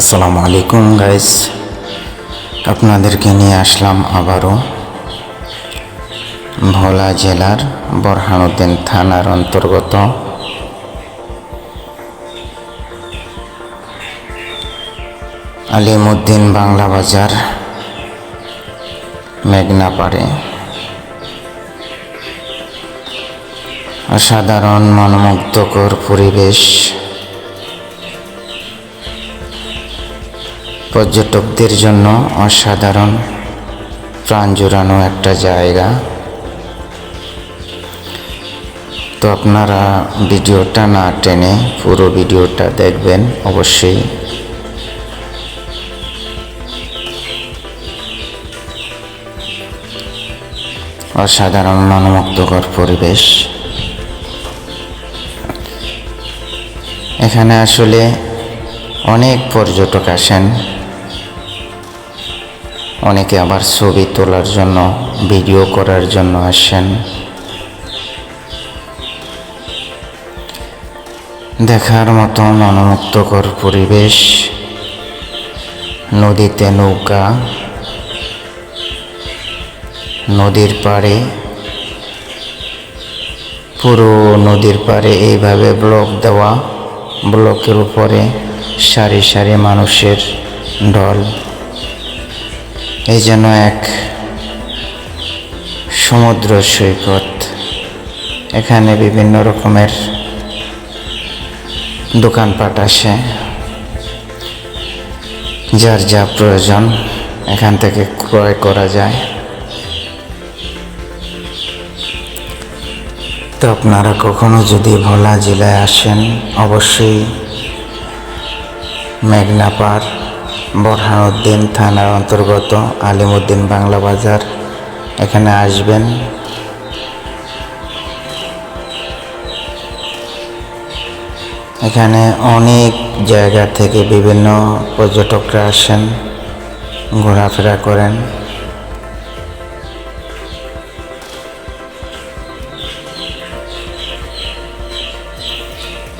আসসালামু আলাইকুম গাইস আপনাদেরকে নিয়ে আসলাম আবারও ভোলা জেলার বরহানুদ্দিন থানার অন্তর্গত। আলিমুদ্দিন বাংলা বাজার, মেঘনা পাড়ে। অসাধারণ, মনোমুগ্ধকর পরিবেশ। পর্যটকদের জন্য অসাধারণ প্রাণ জোড়ানো একটা জায়গা। তো আপনারা ভিডিওটা না টেনে পুরো ভিডিওটা দেখবেন অবশ্যই। অসাধারণ মনোমুগ্ধকর পরিবেশ। এখানে আসলে অনেক পর্যটক আসেন। অনেকে আবার ছবি তোলার জন্য, ভিডিও করার জন্য আসেন। দেখার মতো মনোমুগ্ধকর পরিবেশ, নদীতে নৌকা, নদীর পাড়ে, পুরো নদীর পাড়ে এইভাবে ব্লক দেওয়া, ব্লকের উপরে সারি সারি মানুষের ঢল। এই যেন এক সমুদ্র সৈকত। এখানে বিভিন্ন রকমের দোকানপাট আসে। যার যা প্রয়োজন এখান থেকে ক্রয় করা যায়। তো আপনারা কখনো যদি ভোলা জেলায় আসেন, অবশ্যই মেঘনাপাড় বরহানুদ্দিন থানার অন্তর্গত আলিমুদ্দিন বাংলা বাজার। এখানে আসবেন। এখানে অনেক জায়গা থেকে বিভিন্ন পর্যটকরা আসেন, ঘোরাফেরা করেন।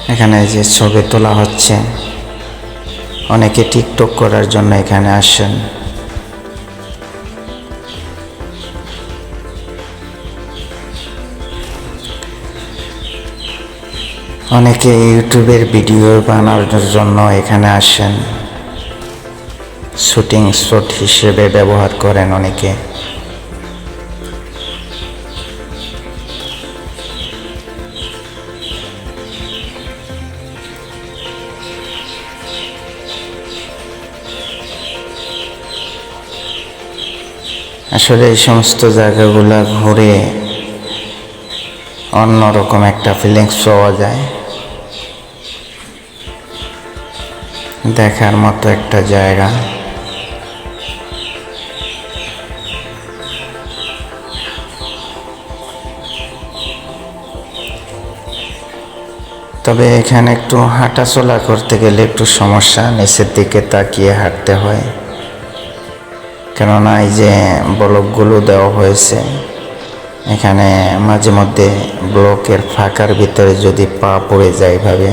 এখানে যে ছবি তোলা হচ্ছে। অনেকে টিকটক করার জন্য এখানে আসেন। অনেকে ইউটিউবের ভিডিও বানানোর জন্য এখানে আসেন। শুটিং স্পট হিসেবে ব্যবহার করেন অনেকে। আসলে এই সমস্ত জায়গাগুলো ঘুরে অন্যরকম একটা ফিলিংস পাওয়া যায়। দেখার মতো একটা জায়গা। তবে এখানে একটু হাঁটাচলা করতে গেলে একটু সমস্যা, নিচের দিকে তাকিয়ে হাঁটতে হয়। কেননা এই যে ব্লকগুলো দেওয়া হয়েছে, এখানে মাঝে মধ্যে ব্লকের ফাঁকার ভিতরে যদি পা পড়ে যায় ভাবে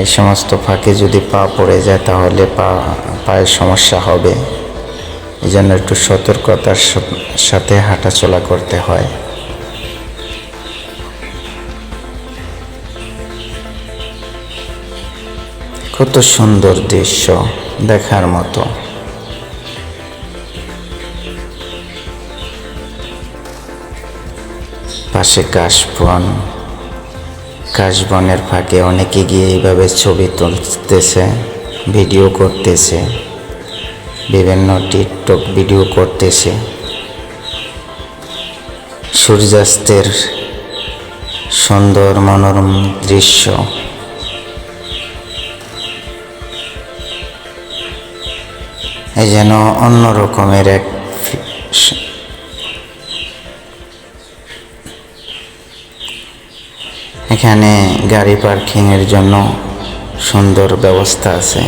এই সমস্ত ফাঁকে যদি পা পড়ে যায় তাহলে পা, পায়ের সমস্যা হবে। এই জন্য একটু সতর্কতার সাথে হাঁটাচলা করতে হয়। কত সুন্দর দৃশ্য। দেখার মতো। পাশে কাশবন। কাশবনের ফাঁকে অনেকে গিয়ে এইভাবে ছবি তুলতেছে, ভিডিও করতেছে, বিভিন্ন টিকটক ভিডিও করতেছে। সূর্যাস্তের সুন্দর মনোরম দৃশ্য। এই যেন অন্য রকমের এক এখানে গাড়ি পার্কিংয়ের জন্য সুন্দর ব্যবস্থা আছে।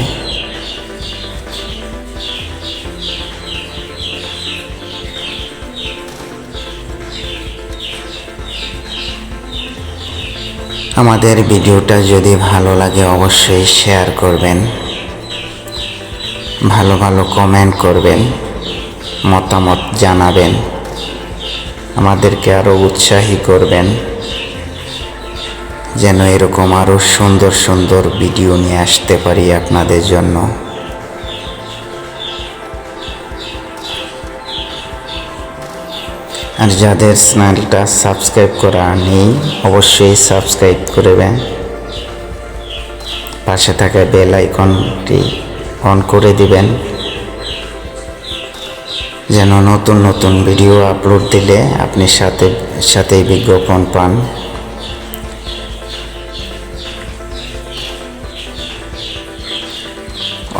আমাদের ভিডিওটা যদি ভালো লাগে অবশ্যই শেয়ার করবেন। ভালো ভালো কমেন্ট করবেন, মতামত জানাবেন, আমাদেরকে আরও উৎসাহী করবেন, যেন এরকম আরও সুন্দর সুন্দর ভিডিও নিয়ে আসতে পারি আপনাদের জন্য। আর যাদের চ্যানেলটা সাবস্ক্রাইব করা নেই, অবশ্যই সাবস্ক্রাইব করবেন। পাশে থাকা বেল আইকনটি অন করে দিবেন। যেন নতুন নতুন ভিডিও আপলোড দিলে আপনি সাথে, সাথেই বিজ্ঞাপন পান।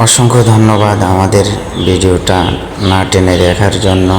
অসংখ্য ধন্যবাদ আমাদের ভিডিওটা না টেনে দেখার জন্য।